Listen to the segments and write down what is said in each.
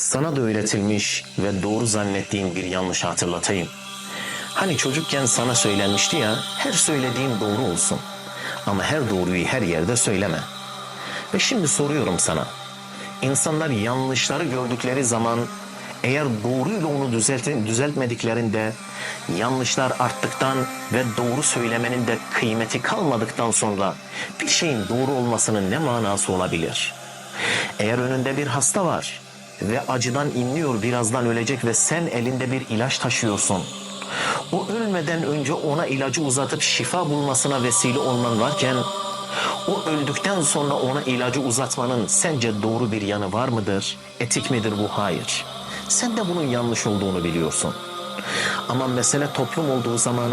Sana da öğretilmiş ve doğru zannettiğin bir yanlış hatırlatayım. Hani çocukken sana söylenmişti ya, her söylediğin doğru olsun. Ama her doğruyu her yerde söyleme. Ve şimdi soruyorum sana. İnsanlar yanlışları gördükleri zaman eğer doğruyla onu düzeltin, düzeltmediklerinde yanlışlar arttıktan ve doğru söylemenin de kıymeti kalmadıktan sonra bir şeyin doğru olmasının ne manası olabilir? Eğer önünde bir hasta var ve acıdan inliyor birazdan ölecek ve sen elinde bir ilaç taşıyorsun. O ölmeden önce ona ilacı uzatıp şifa bulmasına vesile olman varken o öldükten sonra ona ilacı uzatmanın sence doğru bir yanı var mıdır? Etik midir bu? Hayır. Sen de bunun yanlış olduğunu biliyorsun. Ama mesele toplum olduğu zaman,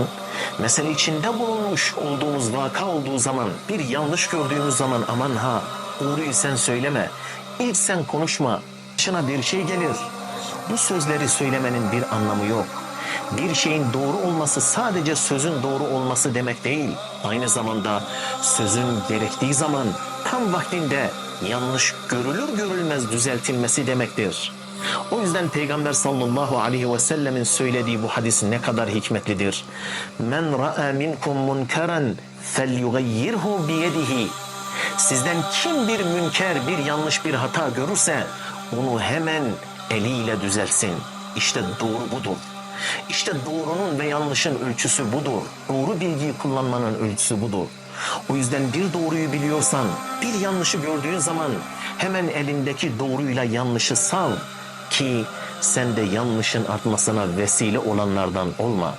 mesele içinde bulunmuş olduğumuz vaka olduğu zaman, bir yanlış gördüğümüz zaman aman ha doğruyu sen söyleme, ilk sen konuşma, başına bir şey gelir. Bu sözleri söylemenin bir anlamı yok. Bir şeyin doğru olması sadece sözün doğru olması demek değil. Aynı zamanda sözün gerektiği zaman tam vaktinde yanlış görülür görülmez düzeltilmesi demektir. O yüzden Peygamber sallallahu aleyhi ve sellemin söylediği bu hadis ne kadar hikmetlidir. Men ra'a minkum munkaran felyughayyirhu biyedihi. Sizden kim bir münker, bir yanlış bir hata görürse onu hemen eliyle düzelsin. İşte doğru budur. İşte doğrunun ve yanlışın ölçüsü budur. Doğru bilgiyi kullanmanın ölçüsü budur. O yüzden bir doğruyu biliyorsan, bir yanlışı gördüğün zaman hemen elindeki doğruyla yanlışı sal ki sen de yanlışın artmasına vesile olanlardan olma.